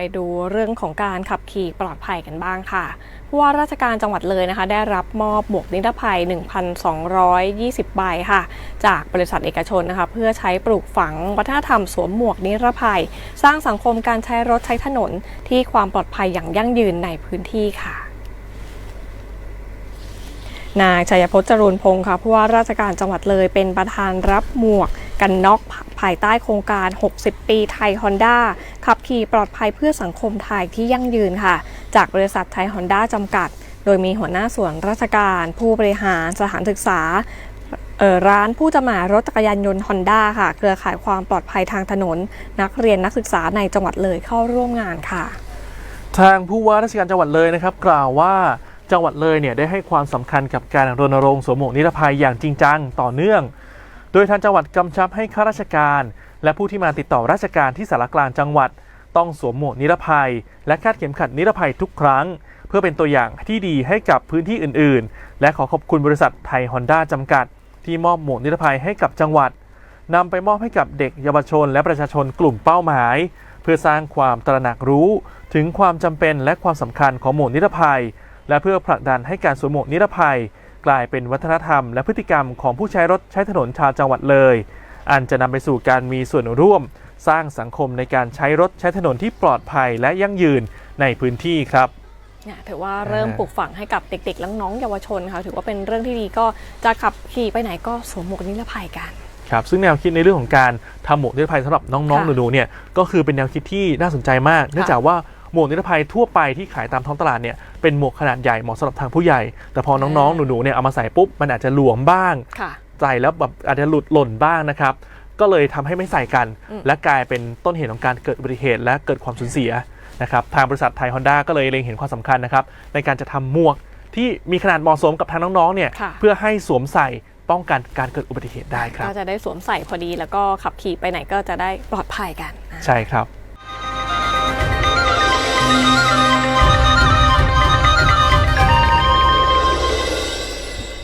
ไปดูเรื่องของการขับขี่ปลอดภัยกันบ้างค่ะผู้ว่าราชการจังหวัดเลยนะคะ ได้รับมอบหมวกนิรภัย 1,220 ใบค่ะ จากบริษัทเอกชนนะคะ เพื่อใช้ปลูกฝังวัฒนธรรมสวมหมวกนิรภัย สร้างสังคมการใช้รถใช้ถนนที่ความปลอดภัยอย่างยั่งยืนในพื้นที่ค่ะนายชัยพจน์จรูนพงศ์ค่ะผู้ว่าราชการจังหวัดเลยเป็นประธานรับหมวก กันน็อกภายใต้โครงการ 60 ปีไทยฮอนด้าขับขี่ปลอดภัยเพื่อสังคมไทยที่ยั่งยืนค่ะ จากบริษัทไทยฮอนด้าจำกัด โดยมีหัวหน้าส่วนราชการ ผู้บริหารสถานศึกษาเออร้านผู้จำหน่ายรถจักรยานยนต์ฮอนด้าค่ะ เครือข่ายความปลอดภัยทางถนน นักเรียนนักศึกษาในจังหวัดเลยเข้าร่วมงานค่ะ ทางผู้ว่าราชการจังหวัดเลยนะครับ กล่าวว่าจังหวัดเลยเนี่ยได้ให้ความสำคัญกับการรณรงค์สวมหมวกนิรภัยอย่างจริงจังต่อเนื่อง โดยทางจังหวัดกำชับให้ข้าราชการ และผู้ที่มาติดต่อราชการที่สารกลางจังหวัด ต้องสวมหมวกนิรภัย และคาดเข็มขัดนิรภัยทุกครั้ง เพื่อเป็นตัวอย่างที่ดีให้กับพื้นที่อื่น ๆ และขอขอบคุณบริษัทไทยฮอนด้าจำกัด ที่มอบหมวกนิรภัยให้กับจังหวัดนำไปมอบให้กับเด็กเยาวชน และประชาชนกลุ่มเป้าหมาย เพื่อสร้างความตระหนักรู้ ถึงความจำเป็นและความสำคัญของหมวกนิรภัย และเพื่อผลักดันให้การสวมหมวกนิรภัย กลายเป็นวัฒนธรรมและพฤติกรรมของผู้ใช้รถใช้ถนนชาวจังหวัดเลย อันจะนำไปสู่การมีส่วนร่วม สร้างสังคมในการใช้รถใช้ถนนที่ปลอดภัยและยั่งยืนในพื้นที่ครับเนี่ยถือว่าเริ่มอ่าปลูกฝังให้กับเด็กๆและน้องๆเยาวชนค่ะถือว่าเป็นเรื่องที่ดีก็จะขับขี่ไปไหนก็สวมหมวกนิรภัยกันครับซึ่งแนวคิดในเรื่องของการทำหมวกนิรภัยสำหรับน้องค่ะๆหนูๆเนี่ยก็คือเป็นแนวคิดที่น่าสนใจมาก เนื่องจากว่า หมวกนิรภัยทั่วไปที่ขายตามท้องตลาดเนี่ยเป็นหมวกขนาดใหญ่เหมาะสำหรับทางผู้ใหญ่ แต่พอน้องๆหนูๆเนี่ยเอามาใส่ปุ๊บมันอาจจะหลวมบ้างค่ะใส่แล้วแบบอาจจะหลุดหล่นบ้างนะครับก็เลยทำให้ไม่ใส่กันอืมและกลายเป็นต้นเหตุของการเกิดอุบัติเหตุและเกิดความสูญเสียนะครับทางบริษัทไทยฮอนด้าก็เลยเล็งเห็นความสำคัญนะครับในการจะทำหมวกที่มีขนาดเหมาะสมกับทางน้องๆเนี่ยค่ะเพื่อให้สวมใส่ป้องกันการเกิดอุบัติเหตุได้ครับก็จะได้สวมใส่พอดีแล้วก็ขับขี่ไปไหนก็จะได้ปลอดภัยกัน ใช่ครับ Música